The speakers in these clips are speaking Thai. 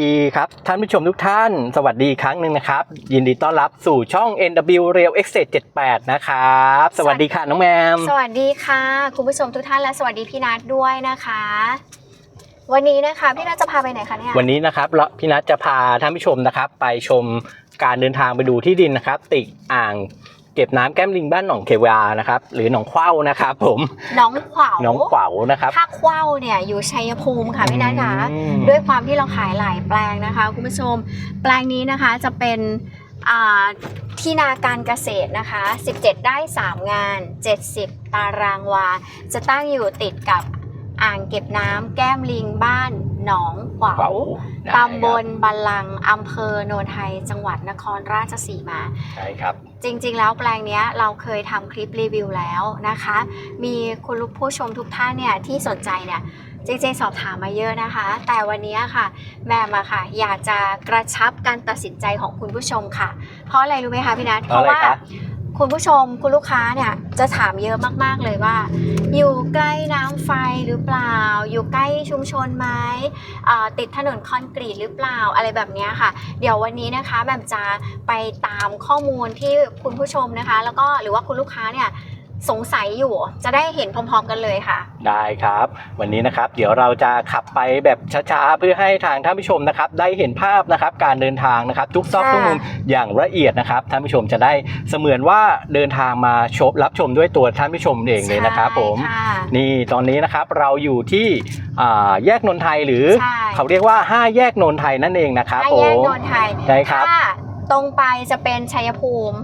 ดีครับท่านผู้ชมทุกท่าน สวัสดีอีกครั้งหนึ่งนะครับ ยินดีต้อนรับสู่ช่อง NW Real Estate 78นะครับ สวัสดีค่ะน้องแมม สวัสดีค่ะ คุณผู้ชมทุกท่านและสวัสดีพี่นัทด้วยนะคะ วันนี้นะคะพี่นัทจะพาไปไหนคะเนี่ยวันนี้นะครับเราพี่นัทจะพาท่านผู้ชมนะครับ ไปชมการเดินทางไปดูที่ดินนะครับ ติดอ่าง เก็บน้ำแก้มลิงบ้านหนองเควานะครับ หรือหนองเข้านะครับผมน้องขวาวหนองขวาวนะครับ ถ้าขวาวเนี่ยอยู่ชัยภูมิค่ะพี่นัทคะอืม ด้วยความที่เราขายหลายแปลงนะคะคุณผู้ชม แปลงนี้นะคะจะเป็นอ่าที่นาการเกษตรนะคะ 17 ได้ 3 งาน 70 ตารางวา จะตั้งอยู่ติดกับ อ่างเก็บน้ำแก้มลิงบ้านหนองขวาขวาววได้ตำบลบัลลังก์อำเภอโนนไทย จังหวัดนครราชสีมา ใช่ครับ จริงๆ แล้วแปลงเนี้ยเราเคยทำคลิปรีวิวแล้วนะคะ มีคุณผู้ชมทุกท่านเนี่ยที่สนใจเนี่ยจริงๆ สอบถามมาเยอะนะคะ แต่วันนี้ค่ะ แม่มาค่ะ อยากจะกระชับการตัดสินใจของคุณผู้ชมค่ะ เพราะอะไรรู้ไหมคะพี่นัทเพราะอะไรว่าครับ คุณผู้ชมคุณลูกค้าเนี่ยจะถามเยอะมากๆเลยว่า อยู่ใกล้น้ำไฟหรือเปล่า อยู่ใกล้ชุมชนไหมติดถนนคอนกรีตหรือเปล่าอะไรแบบนี้ค่ะ เดี๋ยววันนี้นะคะแบบจะไปตามข้อมูลที่คุณผู้ชมนะคะ แล้วก็หรือว่าคุณลูกค้าเนี่ย สงสัยอยู่ จะได้เห็นพร้อมๆกันเลยค่ะ ได้ครับ วันนี้นะครับ เดี๋ยวเราจะขับไปแบบช้าๆ เพื่อให้ทางท่านผู้ชมนะครับ ได้เห็นภาพนะครับ การเดินทางนะครับทุกซอกค่ะทุกมุมอย่างละเอียดนะครับท่านผู้ชมจะได้เสมือนว่าเดินทางมาชมรับชมด้วยตัวท่านผู้ชมเองเลยนะครับ ผมใช่ค่ะนี่ตอนนี้นะครับเราอยู่ที่อ่าแยกนนทไทยหรือใช่เขาเรียกว่า 5 แยกนนทไทยนั่นเองนะครับห้าผแยกมนนทไทยใช่ครับถ้าตรงไปจะเป็นชัยภูมิ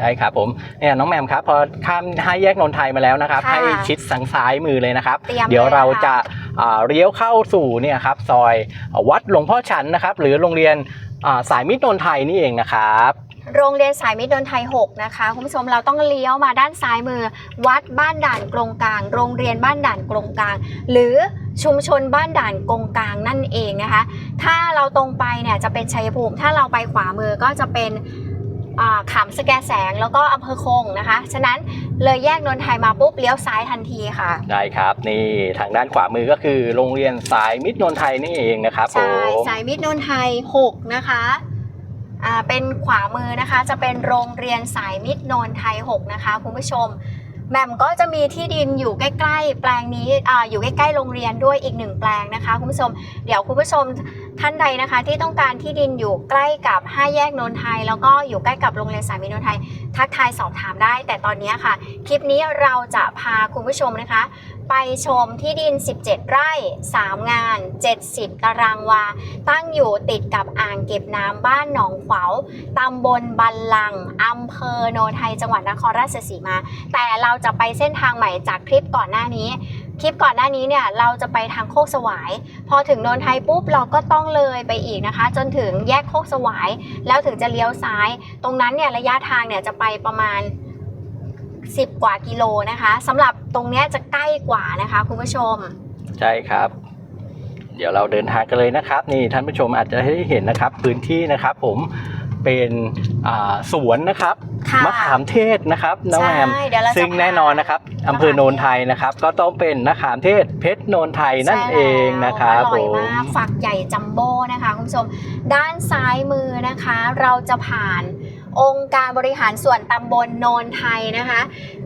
ใช่ครับผมเนี่ยน้องแหมมครับพอข้ามห้าแยกนนทไทยมาแล้วนะครับค่ะให้ชิดทางซ้ายมือเลยนะครับ เตรียมเดี๋ยวเลยเรานะคะจะอ่าเลี้ยวเข้าสู่เนี่ยครับซอยวัดหลวงพ่อฉันนะครับ หรือโรงเรียนอ่าสายมิตรนนทไทยนี่เองนะครับ โรงเรียนสายมิตรนนทไทย 6 นะคะ คุณผู้ชมเราต้องเลี้ยวมาด้านซ้ายมือ วัดบ้านด่านกรงกลาง โรงเรียนบ้านด่านกรงกลาง หรือชุมชนบ้านด่านกรงกลางนั่นเองนะคะ ถ้าเราตรงไปเนี่ยจะเป็นชัยภูมิ ถ้าเราไปขวามือก็จะเป็นอ่า ขามสแกแสงแล้วก็อำเภอคงนะคะ ฉะนั้นเลยแยกนนทไทยมาปุ๊บเลี้ยวซ้ายทันทีค่ะ ได้ครับนี่ทางด้านขวามือก็คือโรงเรียนสายมิตรนนทไทยนี่เองนะครับผใช่มสายมิตรนนทไทย 6 นะคะอ่าเป็นขวามือนะคะจะเป็นโรงเรียนสายมิตรนนทไทย 6 นะคะคุณผู้ชมแหม่มก็จะมีที่ดินอยู่ใกล้ ๆ แปลงนี้อาอยู่ใกล้ ๆ โรงเรียนด้วยอีกหนึ่งแปลงนะคะคุณผู้ชม เดี๋ยวคุณผู้ชม ท่านใดนะคะที่ต้องการที่ดินอยู่ใกล้กับ5แยกนนทไทย แล้วก็อยู่ใกล้กับโรงเรียนสายมิตรนนทไทย ทักทายสอบถามได้ แต่ตอนนี้ค่ะ คลิปนี้เราจะพาคุณผู้ชมนะคะ ไปชมที่ดิน 17 ไร่ 3 งาน 70 ตารางวา ตั้งอยู่ติดกับอ่างเก็บน้ำบ้านหนองขวาวตำบลบันลังอำเภอโนนไทย จังหวัดนครราชสีมา แต่เราจะไปเส้นทางใหม่จากคลิปก่อนหน้านี้ คลิปก่อนหน้านี้เนี่ยเราจะไปทางโคกสวาย พอถึงโนนไทยปุ๊บเราก็ต้องเลยไปอีกนะคะ จนถึงแยกโคกสวาย แล้วถึงจะเลี้ยวซ้าย ตรงนั้นเนี่ยระยะทางเนี่ยจะไปประมาณ 10 กว่ากิโลนะคะสำหรับตรงเนี้ยจะใกล้กว่านะคะคุณผู้ชม ใช่ครับ เดี๋ยวเราเดินทางกันเลยนะครับ นี่ท่านผู้ชมอาจจะได้เห็นนะครับ พื้นที่นะครับ ผม เป็นอ่าสวนนะครับค่ะมะขามเทศนะครับน้องแอมใช่เดี๋ยวเราจะซึ่งแน่นอนนะครับอำเภอโนนไทยนะครับ ก็ต้องเป็นมะขามเทศเพชรโนนไทยนั่นเองนะครับอร่อยผมมากฝักใหญ่จัมโบ้นะคะคุณผู้ชมด้านซ้ายมือนะคะ เราจะผ่าน องค์การบริหารส่วนตำบลโนนไทยนะคะ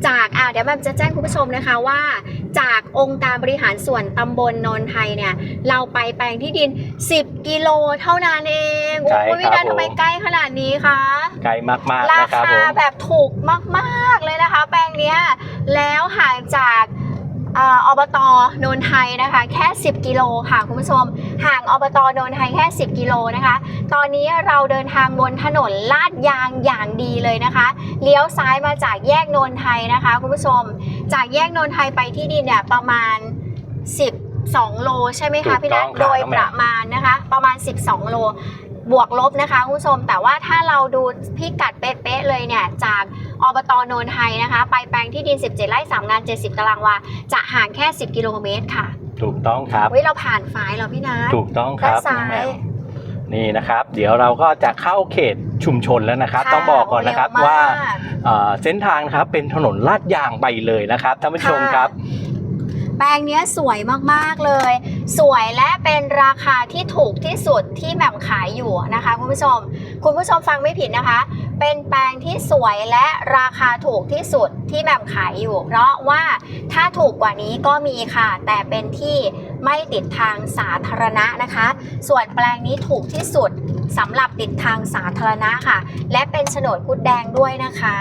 จากอ่าเดี๋ยวแม่จะแจ้งคุณผู้ชมนะคะว่า จากองค์การบริหารส่วนตำบลโนนไทยเนี่ยเราไปแปลงที่ดิน 10 กิโลเท่านั้นเองใช่โอ้ยพี่ครันับนทำไมผม ใกล้ขนาดนี้คะ ไกลมากๆรานะครับคาผมแบบถูกมาก ๆ เลยนะคะ แปลงเนี้ยแล้วห่างจากเอ่ออบตโนนไทยนะคะ แค่ 10 กิโลค่ะคุณผู้ชม ห่างอบตโนนไทยแค่ 10 กิโลนะคะ ตอนนี้เราเดินทางบนถนนลาดยางอย่างดีเลยนะคะ เลี้ยวซ้ายมาจากแยกโนนไทยนะคะคุณผู้ชม จากแยกโนนไทยไปที่ดินเนี่ยประมาณ12โลใช่ไหมคะพี่นัทถูกต้องครับโดยน้องแหม่มประมาณนะคะ ประมาณ 12 โล บวกลบนะคะคุณผู้ชม แต่ว่าถ้าเราดูพิกัดเป๊ะๆเลยเนี่ยจากอบตโนนไทยนะคะ ไปแปลงที่ดิน 17 ไร่ 3 งาน 70 ตารางวา จะห่างแค่ 10 กิโลเมตรค่ะ ถูกต้องครับเฮ้ยเราผ่านฝายแล้วพี่นัทถูกต้องคด้ารันบซ้าน้องแหม่ยมนี่นะครับ เดี๋ยวเราก็จะเข้าเขตชุมชนแล้วนะครับค่ะต้องบอกก่อนนะครับเร็มกว่าเอ่อเส้นทางนะครับเป็นถนนลาดยางไปเลยนะครับท่านผู้ชมครับ แปลงเนี้ยสวยมากๆเลย สวยและเป็นราคาที่ถูกที่สุดที่แหม่มขายอยู่นะคะคุณผู้ชม คุณผู้ชมฟังไม่ผิดนะคะ เป็นแปลงที่สวยและราคาถูกที่สุดที่แหม่มขายอยู่ เพราะว่าถ้าถูกกว่านี้ก็มีค่ะ แต่เป็นที่ไม่ติดทางสาธารณะนะคะ ส่วนแปลงนี้ถูกที่สุดสำหรับติดทางสาธารณะค่ะ และเป็นโฉนดพุดแดงด้วยนะคะ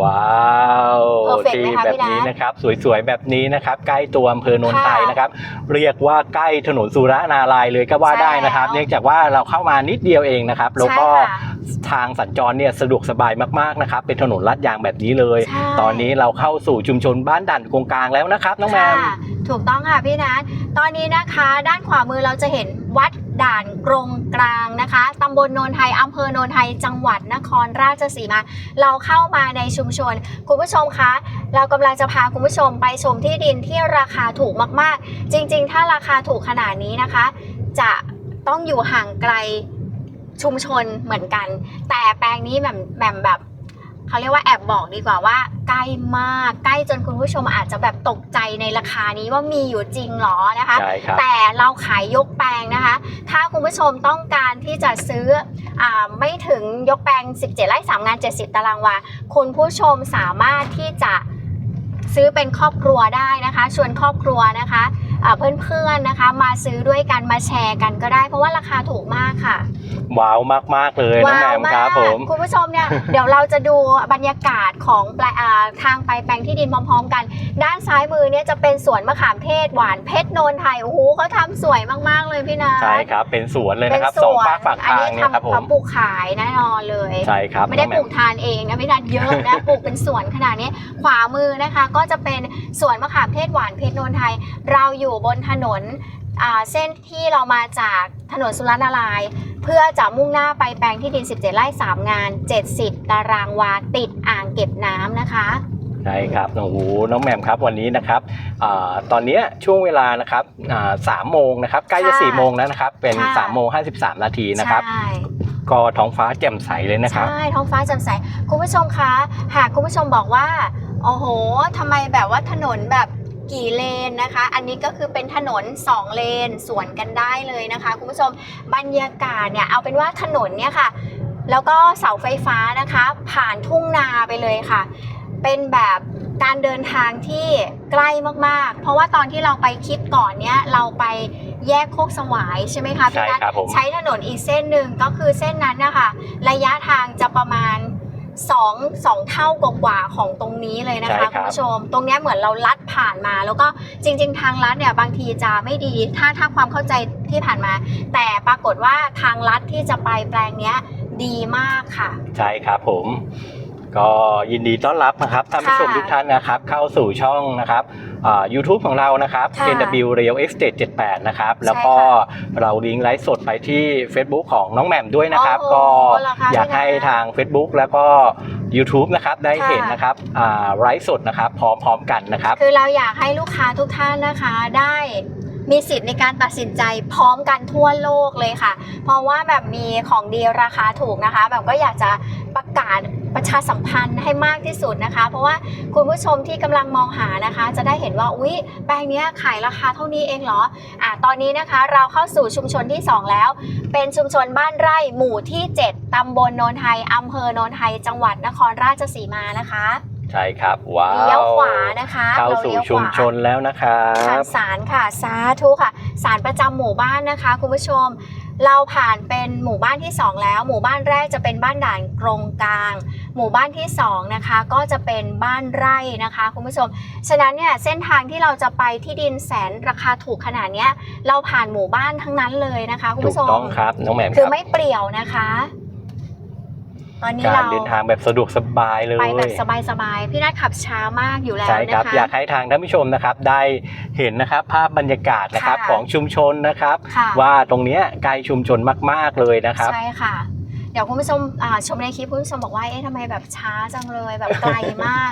ว้าว Perfect ไหมที่คะแบพี่บนัทนี้นะครับ สวยๆ แบบนี้นะครับ ใกล้ตัวอำเภอโนนไทยค่ะนะครับ เรียกว่าใกล้ถนนสุรนารายณ์เลยก็ว่าใช่ได้นะครับแล้วเนื่องจากว่าเราเข้ามานิดเดียวเองนะครับ แล้วก็ใช่ค่ะทางสัญจรเนี่ยสะดวกสบายมากๆนะครับ เป็นถนนลาดยางแบบนี้เลยใช่ตอนนี้เราเข้าสู่ชุมชนบ้านด่านกงกลางแล้วนะครับ น้องแมมค่ะถูกต้องค่ะพี่นัทตอนนี้นะคะ ด้านขวามือเราจะเห็นวัด ด่านกรงกลางนะคะตำบลโนนไทยอำเภอโนนไทยจังหวัดนครราชสีมา เราเข้ามาในชุมชน คุณผู้ชมคะ เรากำลังจะพาคุณผู้ชมไปชมที่ดินที่ราคาถูกมากๆ จริงๆ ถ้าราคาถูกขนาดนี้นะคะ จะต้องอยู่ห่างไกลชุมชนเหมือนกัน แต่แปลงนี้แบบแบบแบบ เขาเรียกว่าแอบบอกดีกว่าว่า ใกล้มากใกล้จนคุณผู้ชมอาจจะแบบตกใจในราคานี้ว่ามีอยู่จริงเหรอนะคะ ใช่ครับ แต่เราขายยกแปลงนะคะ ถ้าคุณผู้ชมต้องการที่จะซื้ออาไม่ถึงยกแปลง 17ไร่3งาน 70 ตารางวาคุณผู้ชมสามารถที่จะซื้อเป็นครอบครัวได้นะคะ ชวนครอบครัวนะคะอ่า เพื่อนๆนะคะ มาซื้อด้วยกันมาแชร์กันก็ได้ เพราะว่าราคาถูกมากค่ะ ว้าวมากๆเลยน้องแมมครับผม คุณผู้ชมเนี่ย เดี๋ยวเราจะดูบรรยากาศของแปลอ่าทางไปแปลงที่ดินพร้อมๆกัน ด้านซ้ายมือเนี่ยจะเป็นสวนมะขามเทศหวานเพชรโนนไทยโอ้โหเขาทำสวยมากๆเลยพี่นาใช่ครับ เป็นสวนเลยเป็นนะครับสสองวนฝากฝั่งอันทางนี้เนี่ยครับทำผมเขาปลูกขายแน่นอนเลยใช่ครับไม่ได้น้องแมปลูมกทานเองนะพี่นันเยอะนะปลูกเป็นสวนขนาดนี้ขวามือนะคะ ก็จะเป็นสวนมะขามเทศหวานเพชรโนนไทยเราอยู่บนถนนอ่าเส้นที่เรามาจากถนนสุรนารายณ์เพื่อจะมุ่งหน้าไปแปลงที่ดิน 17 ไร่ 3 งาน 70 ตารางวาติดอ่างเก็บน้ำนะคะใช่ครับโอ้โหน้องแหม่มครับวันนี้นะครับอาตอนเนี้ยช่วงเวลานะครับอ่าสามโมงนะครับใกล้จะค่ะสี่โมงแล้วนะครับ เป็นค่ะ3ามโมงห้าสิบสามนาทีนะครับใช่ก็ท้องฟ้าแจ่มใสเลยนะครับใช่ท้องฟ้าแจ่มใสคุณผู้ชมคะหากคุณผู้ชมบอกว่าโอ้โหทำไมแบบว่าถนนแบบ กี่เลนนะคะ อันนี้ก็คือเป็นถนน 2 เลนสวนกันได้เลยนะคะคุณผู้ชมบรรยากาศเนี่ยเอาเป็นว่าถนนเนี่ยค่ะ แล้วก็เสาไฟฟ้านะคะ ผ่านทุ่งนาไปเลยค่ะ เป็นแบบการเดินทางที่ใกล้มากๆ เพราะว่าตอนที่เราไปคลิปก่อนเนี้ยเราไปแยกโคกสวายใช่ไหมคะพี่ใช่นัทครับผมใช้ถนนอีกเส้นหนึ่งก็คือเส้นนั้นนะคะระยะทางจะประมาณ 2 2 เท่ากว่าๆของตรงนี้เลยนะใช่ครัคะบคุณผู้ชม ตรงเนี้ยเหมือนเราลัดผ่านมา แล้วก็จริง ๆ ทางลัดเนี่ยบางทีจะไม่ดีถ้าถ้าความเข้าใจที่ผ่านมา แต่ปรากฏว่าทางลัดที่จะไปแปลงเนี้ยดีมากค่ะ ใช่ครับผม ก็ยินดีต้อนรับนะครับท่านผู้ชมค่ะทุกท่านนะครับเข้าสู่ช่องนะครับอ่า YouTube ของเรานะครับค่ะ NW Real Estate 78 นะครับ แล้วก็ใช่ค่เราลิงก์ไลฟ์สดไปที่ Facebook ของน้องแหม่มด้วยนะครับโอ้โหก็เหรอคะอยากพี่นะให้ทาง Facebook แล้วก็ YouTube นะครับได้ค่ะเห็นนะครับอ่าไลฟ์สดนะครับพร้อมๆกันนะครับ คือเราอยากให้ลูกค้าทุกท่านนะคะได้ มีสิทธิ์ในการตัดสินใจพร้อมกันทั่วโลกเลยค่ะ เพราะว่าแบบมีของดีราคาถูกนะคะ แบบก็อยากจะประกาศประชาสัมพันธ์ให้มากที่สุดนะคะ เพราะว่าคุณผู้ชมที่กำลังมองหานะคะ จะได้เห็นว่าอุ๊ยแปลงเนี้ยขายราคาเท่านี้เองเหรออะตอนนี้นะคะเราเข้าสู่ชุมชนที่ 2 แล้ว เป็นชุมชนบ้านไร่หมู่ที่ 7ตำบลโนนไทยอำเภอโนนไทยจังหวัดนครราชสีมานะคะ ใช่ครับว้าวเลี้ยวขวานะคะเข้าเราสู่เลี้ยวขชุมวาชนแล้วนะครัผ่านบศาลค่ะสาธุค่ะศาลประจำหมู่บ้านนะคะ คุณผู้ชม เราผ่านเป็นหมู่บ้านที่ 2 แล้ว หมู่บ้านแรกจะเป็นบ้านด่านกรงกลาง หมู่บ้านที่2นะคะก็จะเป็นบ้านไร่นะคะ คุณผู้ชม ฉะนั้นเนี่ยเส้นทางที่เราจะไปที่ดินแสนราคาถูกขนาดเนี้ยเราผ่านหมู่บ้านทั้งนั้นเลยนะคะ คุณถูผู้กชมต้องครับน้องแหม่มคือครับไม่เปรี่ยวนะคะ ตอนนี้การเราเดินทางแบบสะดวกสบายเลย ไปแบบสบายๆ พี่นัทขับช้ามากอยู่แล้วใช่ครับ นะคะ อยากให้ทางท่านผู้ชมนะครับได้เห็นนะครับภาพบรรยากาศนะครับค่ะของชุมชนนะครับ ค่ะ ว่าตรงเนี้ยใกล้ชุมชนมากๆเลยนะครับ ใช่ค่ะ เดี๋ยวคุณผู้ชมอ่าชมในคลิปคุณผู้ชมบอกว่า เอ๊ะทำไมแบบช้าจังเลยแบบไกลมาก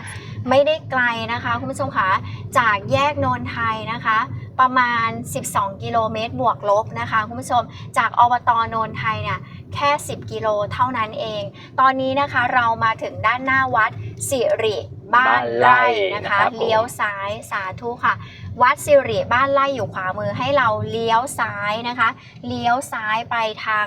ไม่ได้ไกลนะคะ คุณผู้ชมคะจากแยกโนนไทยนะคะ ประมาณ 12 กิโลเมตรบวกลบนะคะ คุณผู้ชมจากอบตโนนไทยเนี่ย แค่ 10 กิโลเท่านั้นเอง ตอนนี้นะคะเรามาถึงด้านหน้าวัดสิริบ้านไร่นะคะบ้านไร่นะครับผมเลี้ยวซ้ายสาธุค่ะ วัดสิริบ้านไล่อยู่ขวามือให้เราเลี้ยวซ้ายนะคะ เลี้ยวซ้ายไปทาง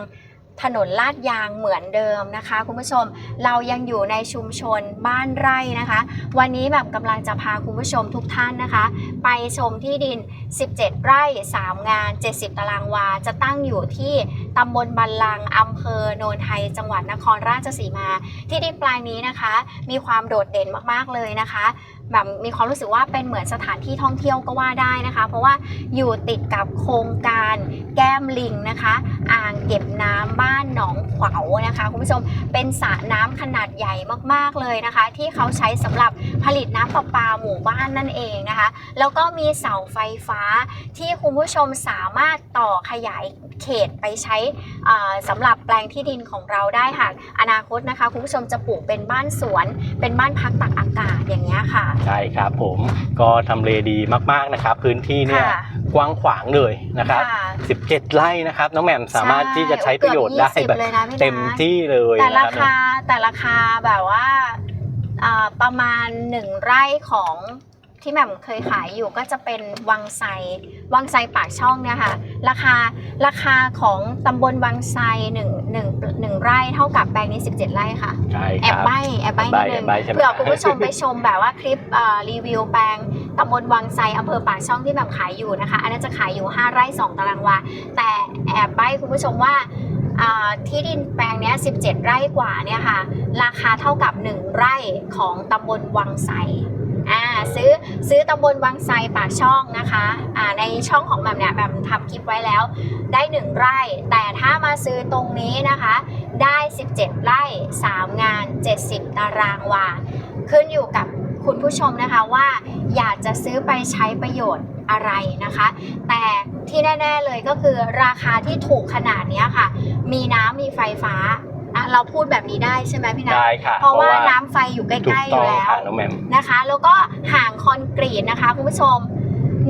ถนนลาดยางเหมือนเดิมนะคะ คุณผู้ชมเรายังอยู่ในชุมชนบ้านไร่นะคะ วันนี้แบบกำลังจะพาคุณผู้ชมทุกท่านนะคะ ไปชมที่ดิน 17 ไร่ 3 งาน 70 ตารางวา จะตั้งอยู่ที่ตำบลบันลังอำเภอโนนไทย จังหวัดนครราชสีมา ที่ดินแปลงนี้นะคะ มีความโดดเด่นมากๆเลยนะคะ แบบมีความรู้สึกว่าเป็นเหมือนสถานที่ท่องเที่ยวก็ว่าได้นะคะ เพราะว่าอยู่ติดกับโครงการแก้มลิงนะคะ อ่างเก็บน้ำบ้านหนองขวาวนะคะคุณผู้ชมเป็นสระน้ำขนาดใหญ่มากๆเลยนะคะ ที่เขาใช้สำหรับผลิตน้ำประปาหมู่บ้านนั่นเองนะคะ แล้วก็มีเสาไฟฟ้าที่คุณผู้ชมสามารถต่อขยายเขตไปใช้อ่าสำหรับแปลงที่ดินของเราได้ค่ะอนาคตนะคะคุณผู้ชมจะปลูกเป็นบ้านสวน เป็นบ้านพักตักอากาศอย่างเงี้ยค่ะใช่ครับผมก็ทำเลดีมากๆนะครับ พื้นที่เนี่ยค่ะกว้างขวางเลยนะครับค่ะ17 ไร่นะครับ น้องแหม่มสามารถที่จะใช้ประโยชน์ได้เกือบแบบเลยนะพี่นัทเต็มที่เลยแต่นะราครับคาแต่ราคาแบบว่าอ่าประมาณหนึ่งไร่ของ ที่แหม่มเคยขายอยู่ก็จะเป็นวังไซวังไซปากช่องเนี่ยค่ะ ราคาราคาของตำบลวังไซหนึ่งหนึ่งหนึ่งไร่เท่ากับแปลงนี้ 17 ไร่ค่ะ ใช่แอครับบใบแอบใบนิดนึงแอบใบ้ใช่ไหมเผื่อคุณผู้ชมไปชมแบบว่าคลิปเอ่อรีวิวแปลงตำบลวังไซอำเภอปากช่องที่แบบขายอยู่นะคะ อันนั้นจะขายอยู่ 5 ไร่ 2 ตารางวา แต่แอบใบคุณผู้ชมว่าอ่าที่ดินแปลงเนี้ย17 ไร่กว่าเนี่ยค่ะ ราคาเท่ากับ 1 ไร่ของตำบลวังไซ อ่าซื้อซื้อตำบลวังไซปากช่องนะคะอ่าในช่องของแบบเนี่ยแบบทำคลิปไว้แล้ว ได้ 1 ไร่ แต่ถ้ามาซื้อตรงนี้นะคะ ได้ 17 ไร่ 3 งาน 70 ตารางวา ขึ้นอยู่กับคุณผู้ชมนะคะว่าอยากจะซื้อไปใช้ประโยชน์อะไรนะคะ แต่ที่แน่ ๆเลยก็คือราคาที่ถูกขนาดนี้ค่ะ มีน้ำมีไฟฟ้า อะเราพูดแบบนี้ได้ใช่ไหมพี่นัทได้ค่ะเพราะว่าน้ำไฟอยู่ใกถูกล้ๆอต้อยู่งแล้ว ค่ะน้องแหม่ม นะคะแล้วก็ห่างคอนกรีตนะคะคุณผู้ชม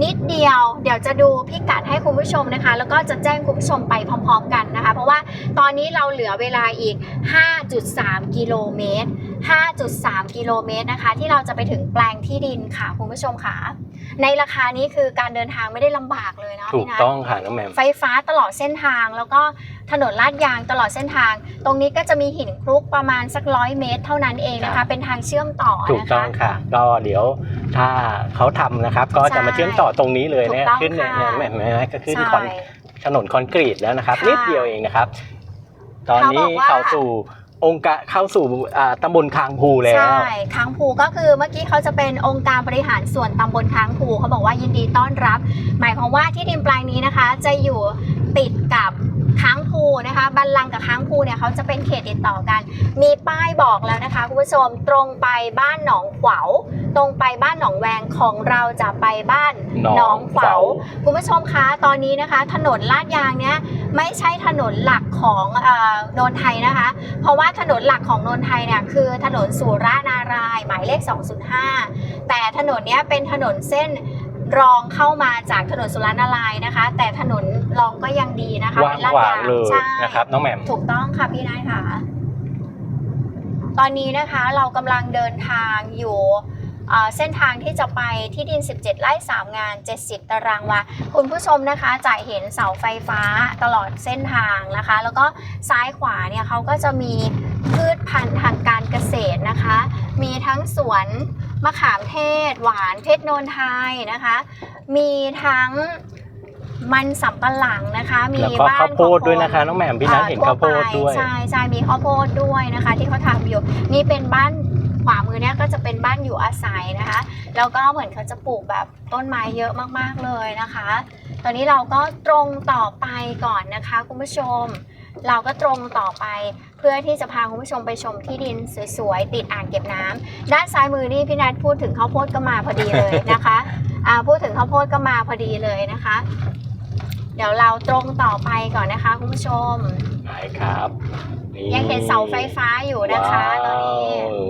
นิดเดียว เดี๋ยวจะดูพิกัดให้คุณผู้ชมนะคะ แล้วก็จะแจ้งคุณผู้ชมไปพร้อม ๆ กันนะคะ เพราะว่าตอนนี้เราเหลือเวลาอีก 5.3 กิโลเมตร 5.3 กิโลเมตรนะคะ ที่เราจะไปถึงแปลงที่ดินค่ะคุณผู้ชมค่ะ ในราคานี้คือการเดินทางไม่ได้ลำบากเลยเนาะถูกพี่นัทต้องค่ะน้องแหม่ม ไฟฟ้าตลอดเส้นทางแล้วก็ถนนลาดยางตลอดเส้นทาง ตรงนี้ก็จะมีหินคลุกประมาณสักร้อยเมตร เท่านั้นเองนะครัคะ บ เป็นทางเชื่อมต่อถูกนะต้อคะ งค่ะ ก็เดี๋ยวถ้าเขาทำนะครับ ก็จะมาใช่เชื่อมต่อตรงนี้เลยถูนะกต้องขึ้นเนี่ยค่ะเนี่ยแหม่มเห็นไหมก็ขึ้นใช่คอนถนนคอนกรีตแล้วนะครับ ค่ะนิดเดียวเองนะครับ ตอนนี้เขาบอกว่า เข้าสู่ องค์การเข้าสู่ตำบลคางภูแล้ว ใช่คางภูก็คือเมื่อกี้เขาจะเป็นองค์การบริหารส่วนตำบลคางภูเขาบอกว่ายินดีต้อนรับ หมายความว่าที่ดินแปลงนี้นะคะ จะอยู่ติดกับค้างภูนะคะบันลังก์กับค้างภูเนี่ยเขาจะเป็นเขตติดต่อกัน มีป้ายบอกแล้วนะคะคุณผู้ชมตรงไปบ้านหนองขวาว ตรงไปบ้านหนองแวงของเราจะไปบ้านหนองขวาวขวาวคุณผู้ชมคะตอนนี้นะคะ ถนนลาดยางเนี้ยไม่ใช่ถนนหลักของเอ่อโนนไทยนะคะ เพราะว่าถนนหลักของนนทไทยเนี่ยคือถนนสุรานารายณ์หมายเลข 205 แต่ถนนเนี้ยเป็นถนนเส้นรองเข้ามาจากถนนสุรานารายณ์นะคะ แต่ถนนรองก็ยังดีนะคะว่างเป็นลาดขวางยางเลยใช่นะครับน้องแหม่มถูกต้องค่ะพี่นายค่ะ ตอนนี้นะคะเรากำลังเดินทางอยู่ เอ่อเส้นทางที่จะไปที่ดิน 17 ไร่3งาน 70 ตารางวาคุณผู้ชมนะคะจะเห็นเสาไฟฟ้าตลอดเส้นทางนะคะ แล้วก็ซ้ายขวาเนี่ยเขาก็จะมีพืชพันธุ์ทางการเกษตรนะคะ มีทั้งสวนมะขามเทศ หวานเพชรโนนไทยนะคะ มีทั้งมันสำปะหลังนะคะ มีแล้วก็บ้านข้าวโพดของด้วยนะคะน้องแหม่มพี่นัทเห็นข้าวโพดด้วยใช่ใช่มีข้าวโพดด้วยนะคะ ที่เขาทำอยู่นี่เป็นบ้านข วามือเนี่ยก็จะเป็นบ้านอยู่อาศัยนะคะ แล้วก็เหมือนเขาจะปลูกแบบต้นไม้เยอะมากๆเลยนะคะ ตอนนี้เราก็ตรงต่อไปก่อนนะคะคุณผู้ชม เราก็ตรงต่อไปเพื่อที่จะพาคุณผู้ชมไปชมที่ดินสวยๆติดอ่างเก็บน้ำด้านซ้ายมือนี่พี่นัทพูดถึงข้าวโพดก็มาพอดีเลยนะคะอ่าพูดถึงข้าวโพดก็มาพอดีเลยนะคะ เดี๋ยวเราตรงต่อไปก่อนนะคะคุณผู้ชมใช่ครับ ยังเห็นเสาไฟฟ้าอยู่นะคะตอนนี้ว้าว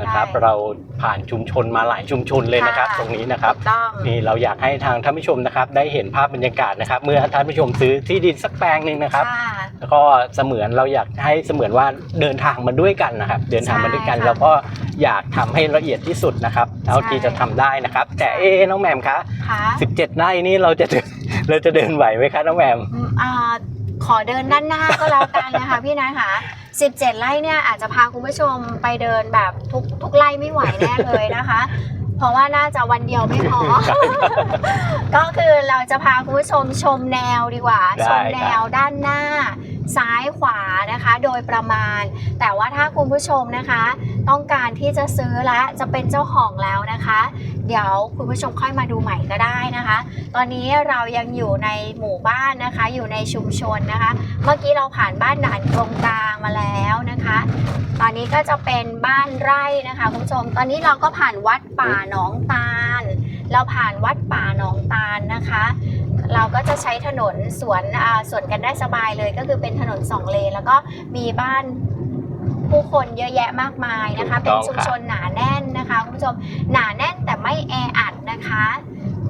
นะครับใช่เราผ่านชุมชนมาหลายชุมชนเลยนะครับ ค่ะ ตรงนี้นะครับ ถูกต้อง นี่เราอยากให้ทางท่านผู้ชมนะครับ ได้เห็นภาพบรรยากาศนะครับ เมื่อท่านผู้ชมซื้อที่ดินสักแปลงหนึ่งนะครับค่ะแล้วก็เสมือนเราอยากให้เสมือนว่าเดินทางมาด้วยกันนะครับ เดินทางมาด้วยกัน ใช่ค่ะแล้วก็อยากทำให้ละเอียดที่สุดนะครับเท่าที่จะทำได้นะครับ แต่เอ๊ะน้องแหม่มคะค่ะ17ไร่นี่เราจะเดินเราจะเดินไหวไหมคะน้องแหม่มอืมอ่า ขอเดินด้านหน้าก็แล้วกันนะคะพี่นัทค่ะ17 ไร่เนี่ยอาจจะพาคุณผู้ชมไปเดินแบบทุกทุกไร่ไม่ไหวแน่เลยนะคะ เพราะว่าน่าจะวันเดียวไม่พอ ก็คือเราจะพาคุณผู้ชมชมแนวดีกว่าได้ชมแนวด้านหน้า ซ้ายขวานะคะ โดยประมาณ แต่ว่าถ้าคุณผู้ชมนะคะ ต้องการที่จะซื้อและจะเป็นเจ้าของแล้วนะคะ เดี๋ยวคุณผู้ชมค่อยมาดูใหม่ก็ได้นะคะ ตอนนี้เรายังอยู่ในหมู่บ้านนะคะ อยู่ในชุมชนนะคะ เมื่อกี้เราผ่านบ้านด่านตรงกลางมาแล้วนะคะตอนนี้ก็จะเป็นบ้านไร่นะคะคุณผู้ชม ตอนนี้เราก็ผ่านวัดป่าหนองตาล เราผ่านวัดป่าหนองตาลนะคะ เราก็จะใช้ถนนสวนอ่าสวนกันได้สบายเลย ก็คือเป็นถนนสองเลนแล้วก็มีบ้านผู้คนเยอะแยะมากมายนะคะถูเป็กนต้องชุมครับชนหนาแน่นนะคะคุณผู้ชมหนาแน่นแต่ไม่แออัดนะคะ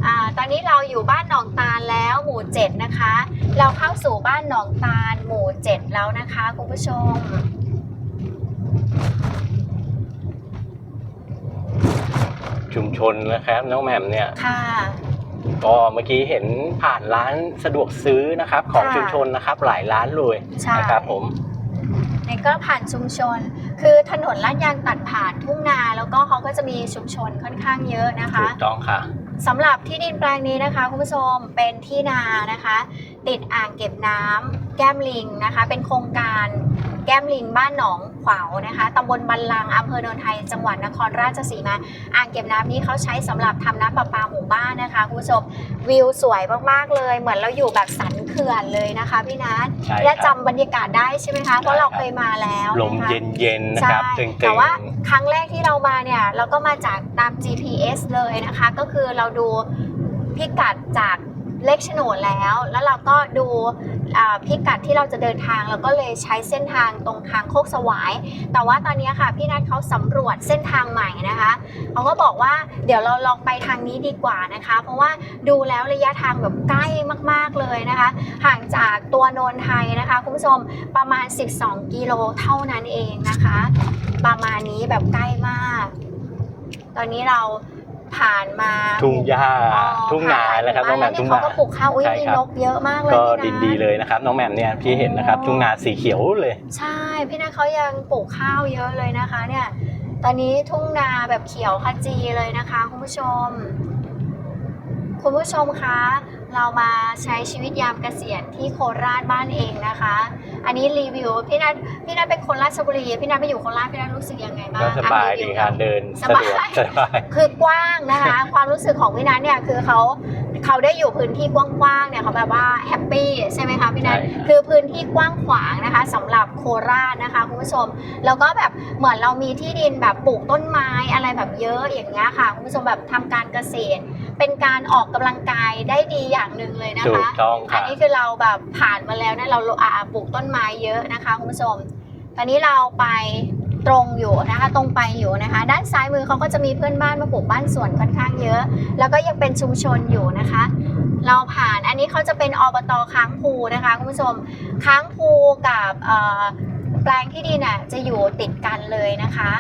อ่าตอนนี้เราอยู่บ้านหนองตาลแล้วหมู่เจ็ดนะคะ เราเข้าสู่บ้านหนองตาลหมู่เจ็ดแล้วนะคะคุณผู้ชม ชุมชนนะครับน้องแหม่มเนี่ยค่ะ ก็เมื่อกี้เห็นผ่านร้านสะดวกซื้อนะครับ ของค่ะชุมชนนะครับ หลายร้านเลยใช่ นะครับผม นี่ก็ผ่านชุมชน คือถนนลาดยางตัดผ่านทุ่งนา แล้วก็เขาก็จะมีชุมชนค่อนข้างเยอะนะคะ ถูกต้องค่ะ สำหรับที่ดินแปลงนี้นะคะคุณผู้ชมเป็นที่นานะคะ ติดอ่างเก็บน้ำ แก้มลิงนะคะ เป็นโครงการแก้มลิงบ้านหนองขวาวนะคะตำบลบันลังอำเภอโนนไทย จังหวัดนครราชสีมาอ่างเก็บน้ำนี้เขาใช้สำหรับทำน้ำประปาหมู่บ้านนะคะคุณผู้ชมวิวสวยมากๆเลย เหมือนเราอยู่แบบสันเขื่อนเลยนะคะพี่นัทใช่และครับจำบรรยากาศได้ใช่ไหมคะเพราะเราเคยมาแล้วลมนะคะเย็นๆนะครับใช่ตึงๆแต่ว่าครั้งแรกที่เรามาเนี่ยเราก็มาจากตาม GPS เลยนะคะ ก็คือเราดูพิกัดจาก เลขโฉนดแล้ว แล้วเราก็ดูพิกัดที่เราจะเดินทางเราก็เลยใช้เส้นทางตรงทางโคกสวาย แต่ว่าตอนนี้ค่ะพี่นัทเขาสำรวจเส้นทางใหม่นะคะเขาก็บอกว่าเดี๋ยวเราลองไปทางนี้ดีกว่านะคะ เพราะว่าดูแล้วระยะทางแบบใกล้มาก ๆเลยนะคะ ห่างจากตัวโนนไทยนะคะคุณผู้ชมประมาณ 12 กิโลเท่านั้นเองนะคะ ประมาณนี้แบบใกล้มาก ตอนนี้เรา ผ่านมาทุ่งหญ้าอ๋อทุ่งนาผ่นะครับน้องแหม่มแล้วทุ่งเขานาก็ปลูกข้าวอุ้ยใช่มีครับนกเยอะมากเลยก็พี่ดินนะดีเลยนะครับน้องแหม่มเนี่ยพี่เห็นนะครับอ๋อทุ่งนาสีเขียวเลย ใช่พี่นาเขายังปลูกข้าวเยอะเลยนะคะเนี่ยตอนนี้ทุ่งนาแบบเขียวขจีเลยนะคะคุณผู้ชม คุณผู้ชมคะ เรามาใช้ชีวิตยามเกษียณที่โคราชบ้านเองนะคะ อันนี้รีวิวพี่นัทพี่นัทเป็นคนราชบุรีพี่นัทไปอยู่โคราชพี่นัทรู้สึกยังไงบ้างก็สบายอะดีรีวิวค่ะเดินสสะบายดวกสบายคือกว้างนะคะ ความรู้สึกของพี่นัทเนี่ยคือเขา เขาได้อยู่พื้นที่กว้างๆเนี่ยเขาแบบว่าแฮปปี้ใช่ไหมคะพี่นัทใช่ครับคือพื้นที่กว้างขวางนะคะสำหรับโคราชนะคะคุณผู้ชม แล้วก็แบบเหมือนเรามีที่ดินแบบปลูกต้นไม้อะไรแบบเยอะอย่างเงี้ยค่ะคุณผู้ชมแบบทำการเกษตร เป็นการออกกำลังกายได้ดีอย่างหนึ่งเลยนะถูกคะ ต้องอันค่ะ นี้คือเราแบบผ่านมาแล้วเนี่ยเราอ่าปลูกต้นไม้เยอะนะคะคุณผู้ชม ตอนนี้เราไป ตรงอยู่นะคะ ตรงไปอยู่นะคะ ด้านซ้ายมือเขาก็จะมีเพื่อนบ้านมาปลูกบ้านสวนค่อนข้างเยอะ แล้วก็ยังเป็นชุมชนอยู่นะคะ เราผ่านอันนี้เขาจะเป็นอบตค้างภูนะคะคุณผู้ชมค้างภูกับแปลงที่ดินอะจะอยู่ติดกันเลยนะคะ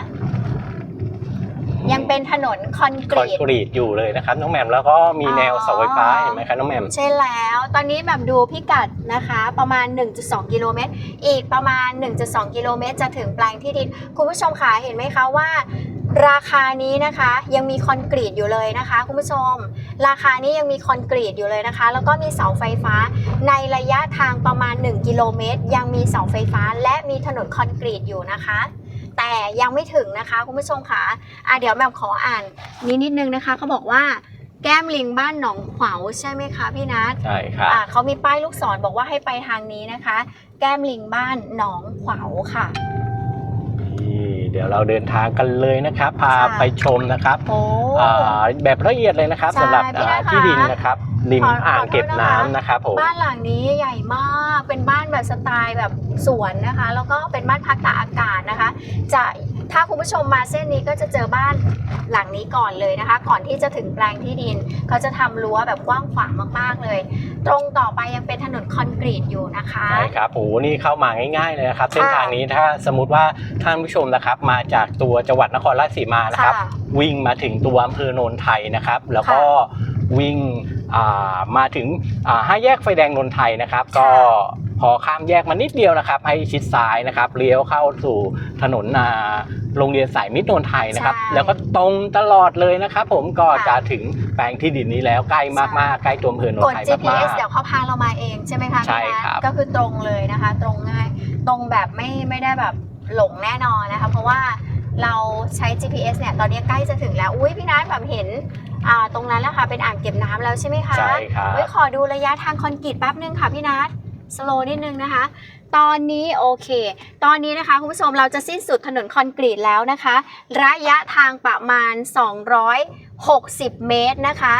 ยังเป็นถนนคอนกคอนรีต กรีตอยู่เลยนะครับน้องแหม่มแล้วก็มีแนวเสาไฟฟ้าอ๋อ เห็นไหมครับน้องแหม่มใช่แล้ว ตอนนี้แบบดูพิกัดนะคะ ประมาณ 1.2 กิโลเมตร อีกประมาณ 1.2 กิโลเมตร จะถึงแปลงที่ดิน คุณผู้ชมคะเห็นไหมคะว่า ราคานี้นะคะยังมีคอนกรีตอยู่เลยนะคะ คุณผู้ชม ราคานี้ยังมีคอนกรีตอยู่เลยนะคะ แล้วก็มีเสาไฟฟ้า ในระยะทางประมาณ 1 กิโลเมตร ยังมีเสาไฟฟ้า และมีถนนคอนกรีตอยู่นะคะ แต่ยังไม่ถึงนะคะคุณผู้ชมค่ะอะเดี๋ยวแมมขออ่านนี้นิดนึงนะคะเขาบอกว่าแก้มลิงบ้านหนองขวาวใช่ไหมคะพี่นัทใช่ครับอ่าเขามีป้ายลูกศรบอกว่าให้ไปทางนี้นะคะ แก้มลิงบ้านหนองขวาวค่ะนี่เดี๋ยวเราเดินทางกันเลยนะครับ พาค่ะไปชมนะครับโอ้อ่าแบบละเอียดเลยนะครับใช่สำหรับพี่อ่านะคะที่ดินนะครับ ริมขออ่างขอโทษเก็บนะคะน้ำนะครับผม บ้านหลังนี้ใหญ่มากเป็นบ้านแบบสไตล์แบบสวนนะคะ แล้วก็เป็นบ้านพักตากอากาศนะคะ จะถ้าคุณผู้ชมมาเส้นนี้ก็จะเจอบ้านหลังนี้ก่อนเลยนะคะ ก่อนที่จะถึงแปลงที่ดินเขาจะทำรั้วแบบกว้างขวางมากๆเลย ตรงต่อไปยังเป็นถนนคอนกรีตอยู่นะคะ ใช่ครับโอ้โหนี่เข้ามาง่ายๆเลยนะครับ เส้นทางนี้ถ้าสมมติว่าท่านผู้ชมนะครับ มาจากตัวจังหวัดนครราชสีมานะครับค่ะวิ่งมาถึงตัวอำเภอโนนไทยนะครับ แล้วก็ วิ่งอ่ามาถึงอ่าห้าแยกไฟแดงนนไทยนะครับค่ะก็พอข้ามแยกมานิดเดียวนะครับ ให้ชิดซ้ายนะครับเลี้ยวเข้าสู่ถนนอ่าโรงเรียนสายมิตรนนไทยนะครับใช่แล้วก็ตรงตลอดเลยนะครับ ผมก็ค่ะจะถึงแปลงที่ดินนี้แล้วใกล้มากๆใกล้ตัวอำเภอโนนกดไทย GPS มากเดี๋ยวเขาพาเรามาเองใช่ไหมคะใช่พี่นัทครับก็คือตรงเลยนะคะ ตรงง่ายตรงแบบไม่ไม่ได้แบบหลงแน่นอนนะคะ เพราะว่าเราใช้ GPS เนี่ยตอนนี้ใกล้จะถึงแล้ว อุ้ยพี่นัทแบบเห็น อ่าตรงนั้นแล้วค่ะเป็นอ่างเก็บน้ำแล้วใช่ไหมคะๆใช่ครับ เฮ้ยขอดูระยะทางคอนกรีตแป๊บนึงค่ะพี่นัทสโลนิดนึงนะคะ ตอนนี้โอเค ตอนนี้นะคะคุณผู้ชมเราจะสิ้นสุดถนนคอนกรีตแล้วนะคะ ระยะทางประมาณ 260 เมตรนะคะ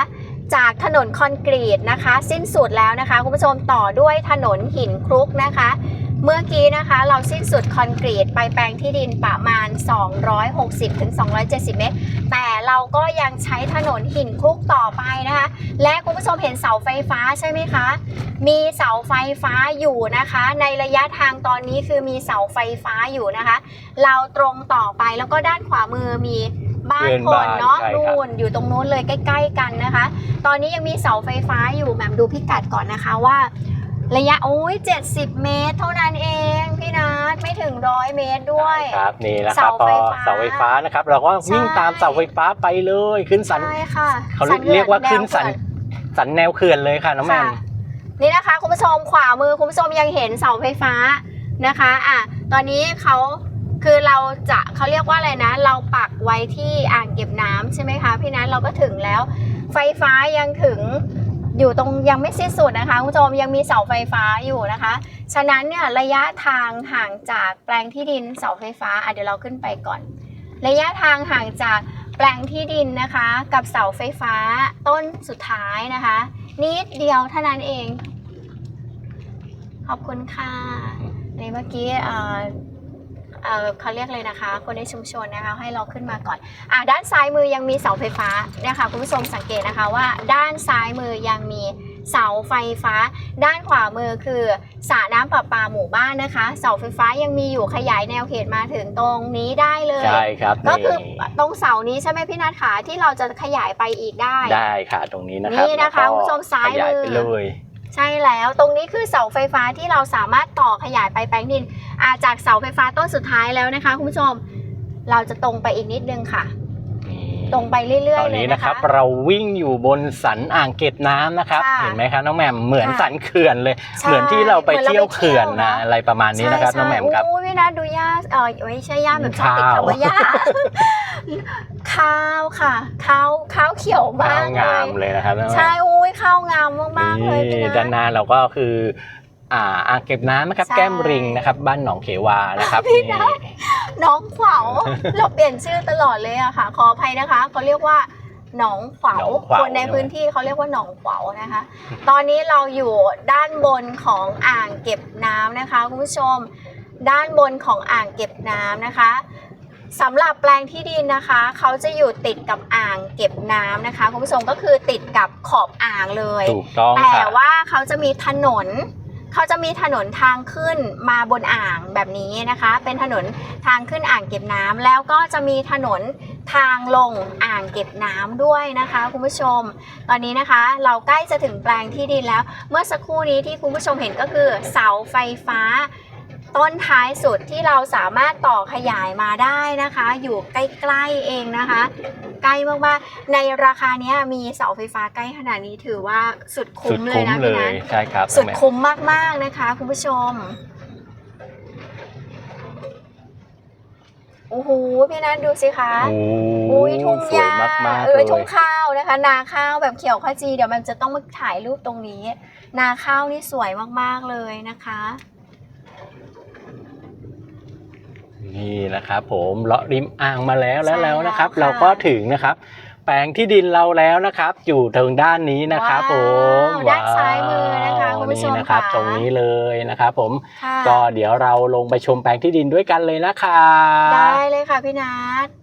จากถนนคอนกรีตนะคะ สิ้นสุดแล้วนะคะคุณผู้ชมต่อด้วยถนนหินคลุกนะคะ เมื่อกี้นะคะเราสิ้นสุดคอนกรีตไปแปลงที่ดินประมาณ 260ถึง270 เมตร แต่เราก็ยังใช้ถนนหินคลุกต่อไปนะคะ และคุณผู้ชมเห็นเสาไฟฟ้าใช่ไหมคะ มีเสาไฟฟ้าอยู่นะคะ ในระยะทางตอนนี้คือมีเสาไฟฟ้าอยู่นะคะ เราตรงต่อไปแล้วก็ด้านขวามือมีบ้านเพื่อนคนบ้านเนาะใช่ครับนู่นอยู่ตรงนู้นเลยใกล้ ๆ กันนะคะ ตอนนี้ยังมีเสาไฟฟ้าอยู่แหมมดูพิกัดก่อนนะคะว่า ระยะโอ้ย70 เมตร เท่านั้นเองพี่นัทไม่ถึงร้อยเมตรด้วยใช่ครับนี่แหละครับเสาพไฟอฟ้าเสาไฟฟ้านะครับ เราก็วิ่งใช่ตามเสาไฟฟ้าไปเลยขึ้นสัน ใช่ค่ะเขาเรียกเรียกว่าขึ้นสันสันแนวเขื่อนเลยค่ะน้องแมค่ะมนี่นะคะคุณผู้ชมขวามือคุณผู้ชมยังเห็นเสาไฟฟ้านะคะอะตอนนี้เขาคือเราจะเขาเรียกว่าอะไรนะ เราปักไว้ที่อ่างเก็บน้ำใช่ไหมคะพี่นัทเราก็ถึงแล้ว ไฟฟ้ายังถึง อยู่ตรงยังไม่สิ้นสุดนะคะคุณผู้ชมยังมีเสาไฟฟ้าอยู่นะคะ ฉะนั้นเนี่ยระยะทางห่างจากแปลงที่ดินเสาไฟฟ้าอะเดี๋ยวเราขึ้นไปก่อน ระยะทางห่างจากแปลงที่ดินนะคะ กับเสาไฟฟ้าต้นสุดท้ายนะคะ นิดเดียวเท่านั้นเอง ขอบคุณค่ะในเมื่อกี้ เอ่อเอ่อเขาเรียกเลยนะคะ คนในชุมชนนะคะให้เราขึ้นมาก่อนอะด้านซ้ายมือยังมีเสาไฟฟ้าเนี่ยค่ะคุณผู้ชมสังเกตนะคะว่า ด้านซ้ายมือยังมีเสาไฟฟ้า ด้านขวามือคือสระน้ำประปาหมู่บ้านนะคะ เสาไฟฟ้ายังมีอยู่ขยายแนวเขตมาถึงตรงนี้ได้เลย ใช่ครับก็คือนี่ตรงเสานี้ใช่ไหมพี่นัทขาที่เราจะขยายไปอีกได้ ได้ค่ะตรงนี้นะครับนี่นะคะแล้วก็คุณผู้ชมซ้ายขยายมือ ไปเลย ใช่แล้วตรงนี้คือเสาไฟฟ้าที่เราสามารถต่อขยายไปแปลงดินอาจากเสาไฟฟ้าต้นสุดท้ายแล้วนะคะคุณผู้ชม เราจะตรงไปอีกนิดนึงค่ะ ตรงไปเรื่อยตๆอนเลยนี้นะนะครัคะบเราวิ่งอยู่บนสันอ่างเก็บน้ำนะครับค่ะเห็นไหมครับน้องแหม่มเหมือนค่ะสันเขื่อนเลยใช่เหมือนที่เราไปเหมือนเราเที่ยวไปเที่ยวเขื่อนนะนะอะไรประมาณนี้นะครับใช่น้องแหม่มครับโอ้ยพี่นัทดูหญ้าเออไม่ใช่หญ้าแบบชอบติดข้าวคำว่าหญ้าข้าวค่ะข้าวข้าวเขียวมากงามเลยเลยนะครับน้องแหม่มใช่อุ้ยข้าวงามมากๆเลยพี่นี่นัด้านทหน้าเราก็คือ อ่าอ่างเก็บน้ำนะครับใช่ แก้มริงนะครับ บ้านหนองเขวานะครับพี่นี่นัทน้องขวาวเราเปลี่ยนชื่อตลอดเลยอะค่ะ ขออภัยนะคะเขาเรียกว่าหนองขวาวหนองขวาวคนในพื้นที่เขาเรียกว่าหนองขวาวนะคะ ตอนนี้เราอยู่ด้านบนของอ่างเก็บน้ำนะคะคุณผู้ชม ด้านบนของอ่างเก็บน้ำนะคะสำหรับแปลงที่ดินนะคะ เขาจะอยู่ติดกับอ่างเก็บน้ำนะคะคุณผู้ชมก็คือติดกับขอบอ่างเลย ถูกต้องแต่ค่ะว่าเขาจะมีถนน เขาจะมีถนนทางขึ้นมาบนอ่างแบบนี้นะคะ เป็นถนนทางขึ้นอ่างเก็บน้ำแล้วก็จะมีถนนทางลงอ่างเก็บน้ำด้วยนะคะคุณผู้ชม ตอนนี้นะคะ เราใกล้จะถึงแปลงที่ดินแล้ว เมื่อสักครู่นี้ที่คุณผู้ชมเห็นก็คือเสาไฟฟ้า ต้นท้ายสุดที่เราสามารถต่อขยายมาได้นะคะ อยู่ใกล้ๆเองนะคะ ใกล้มากๆ ในราคาเนี้ยมีเสาไฟฟ้าใกล้ขนาดนี้ถือว่าสุดสุคุ้ดมเลยคุ้มนะเลพี่นัยทใช่ครับสุดน้องแหม่มคุ้มมากๆนะคะคุณผู้ชม โอ้โหพี่นัทดูสิคะ โอ้อุ้ยทุ่งสหวยญ้ามากๆเอเลอยทุ่งข้าวนะคะ นาข้าวแบบเขียวขจีเดี๋ยวมันจะต้องมาถ่ายรูปตรงนี้ นาข้าวนี่สวยมากๆเลยนะคะ นี่นะครับผมเลาะริมอ่างมาแล้วแล้วใช่แล้วนะครับแล้วค่ะเราก็ถึงนะครับ แปลงที่ดินเราแล้วนะครับ อยู่ทางด้านนี้นะครับว้าวผมด้านซ้ายมือนะคะว้วคุณผู้ชชมนะครับค่ะตรงนี้เลยนะครับผมค่ะก็เดี๋ยวเราลงไปชมแปลงที่ดินด้วยกันเลยนะครับได้เลยค่ะพี่นัท